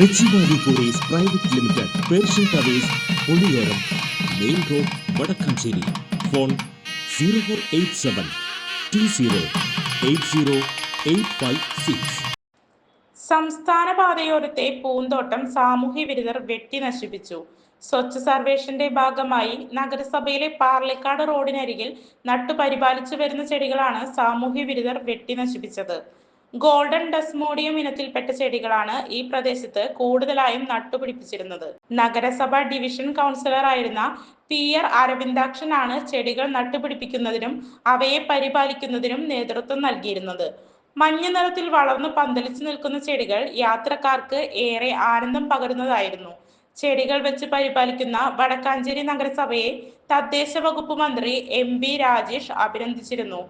Richi kuries private limited persian towers Puliyoram main road Vadakkanchery. Phone zero four eight seven two zero eight zero eight five six. സംസ്ഥാന പാതയോരത്തെ പൂന്തോട്ടം സാമൂഹ്യ വിരുദ്ധർ വെട്ടി നശിപ്പിച്ചു സ്വച്ഛ സർവേഷന്റെ ഭാഗമായി നഗരസഭയിലെ പാർലിക്കാട് റോഡിനരികിൽ നട്ടുപരിപാലിച്ചു വരുന്ന ചെടികളാണ് സാമൂഹ്യ വിരുദ്ധർ വെട്ടി നശിപ്പിച്ചത് ഗോൾഡൻ ഡസ്മോഡിയം ഇനത്തിൽപ്പെട്ട ചെടികളാണ് ഈ പ്രദേശത്ത് കൂടുതലായും നട്ടുപിടിപ്പിച്ചിരുന്നത്. നഗരസഭ ഡിവിഷൻ കൗൺസിലർ ആയിരുന്ന പി ആർ അരവിന്ദാക്ഷനാണ് ചെടികൾ നട്ടുപിടിപ്പിക്കുന്നതിനും അവയെ പരിപാലിക്കുന്നതിനും നേതൃത്വം നൽകിയിരുന്നത്. മഞ്ഞ നിറത്തിൽ വളർന്ന് പന്തലിച്ചു നിൽക്കുന്ന ചെടികൾ യാത്രക്കാർക്ക് ഏറെ ആനന്ദം പകരുന്നതായിരുന്നു. ചെടികൾ വെച്ച് പരിപാലിക്കുന്ന വടക്കാഞ്ചേരി നഗരസഭയെ തദ്ദേശ വകുപ്പ് മന്ത്രി എം ബി രാജേഷ് അഭിനന്ദിച്ചിരുന്നു.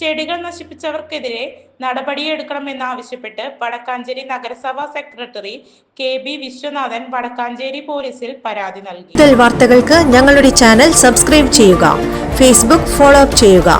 ചെടികൾ നശിപ്പിച്ചവർക്കെതിരെ നടപടിയെടുക്കണമെന്നാവശ്യപ്പെട്ട് വടക്കാഞ്ചേരി നഗരസഭാ secretary K B Viswanathan Vadakkanchery പോലീസിൽ പരാതി നൽകി. വാർത്തകൾക്ക് ഞങ്ങളുടെ ചാനൽ സബ്സ്ക്രൈബ് ചെയ്യുക ഫേസ്ബുക്ക് ഫോളോ അപ്പ് ചെയ്യുക.